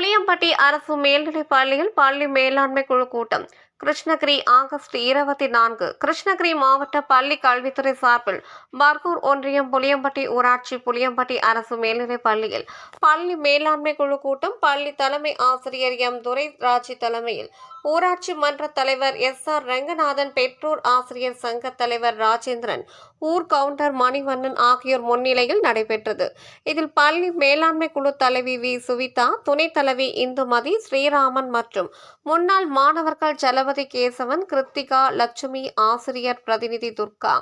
புளியம்பட்டி அரசு மேல்நிலைப் பள்ளியில் பள்ளி மேலாண்மை குழு கூட்டம். கிருஷ்ணகிரி ஆகஸ்ட் இருபத்தி நான்கு. கிருஷ்ணகிரி மாவட்ட பள்ளி கல்வித்துறை சார்பில் பர்கூர் ஒன்றியம் புளியம்பட்டி ஊராட்சி புளியம்பட்டி அரசு மேல்நிலைப் பள்ளியில் பள்ளி மேலாண்மை குழு கூட்டம் பள்ளி தலைமை ஆசிரியர் எம். துரைராஜி தலைமையில். ஊராட்சி மன்ற தலைவர் எஸ். ஆர். ரங்கநாதன் பெற்றோர் ஆசிரியர் சங்க தலைவர் ராஜேந்திரன் ஊர் கவுண்டர் மணிவண்ணன் ஆகியோர் முன்னிலையில் நடைபெற்றது. இதில் பள்ளி மேலாண்மை குழு தலைவி வி. சுவிதா துணைத் தலைவி இந்துமதி ஸ்ரீராமன் மற்றும் முன்னாள் மாணவர்கள் செலவு ஜலபதி கேசவன் கிருத்திகா லட்சுமி ஆசிரியர் பிரதிநிதி துர்கா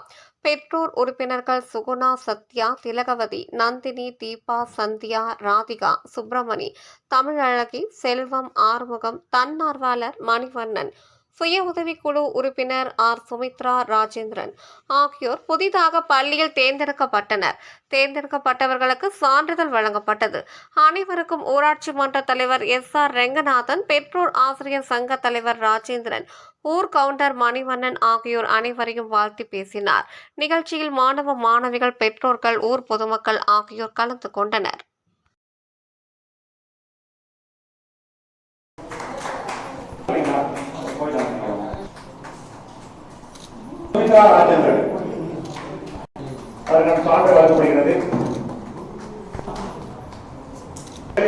பெற்றோர் உறுப்பினர்கள் சுகுணா சத்யா திலகவதி நந்தினி தீபா சந்தியா ராதிகா சுப்பிரமணி தமிழழகி செல்வம் ஆறுமுகம் தன்னார்வலர் மணிவண்ணன் சுய உதவிக்குழு உறுப்பினர் ஆர். சுமித்ரா ராஜேந்திரன் ஆகியோர் புதிதாக பள்ளியில் தேர்ந்தெடுக்கப்பட்டனர். தேர்ந்தெடுக்கப்பட்டவர்களுக்கு சான்றிதழ் வழங்கப்பட்டது. அனைவருக்கும் ஊராட்சி மன்ற தலைவர் எஸ். ஆர். ரெங்கநாதன் பெற்றோர் ஆசிரியர் சங்க தலைவர் ராஜேந்திரன் ஊர் கவுண்டர் மணிவண்ணன் ஆகியோர் அனைவரையும் வாழ்த்தி பேசினார். நிகழ்ச்சியில் மாணவ மாணவிகள் பெற்றோர்கள் ஊர் பொதுமக்கள் ஆகியோர் கலந்து கொண்டனர். சுமிதா ராஜேந்திரன் அவர்கள் சான்று வழங்கப்படுகிறது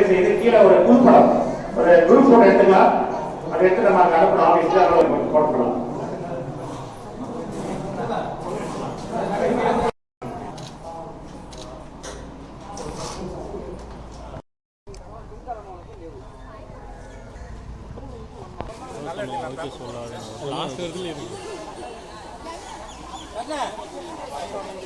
செய்து கீழே ஒரு குழுப்படம் ஒரு குரூப் போட்டோ எடுத்துக்கலாம் அதை எடுத்து நம்ம அங்கே அனுப்பணும் ஆஃபீஸ்க்கு அதில் போட்டுக்கலாம் லாஸ்ட் இடத்துல இருக்கு ね。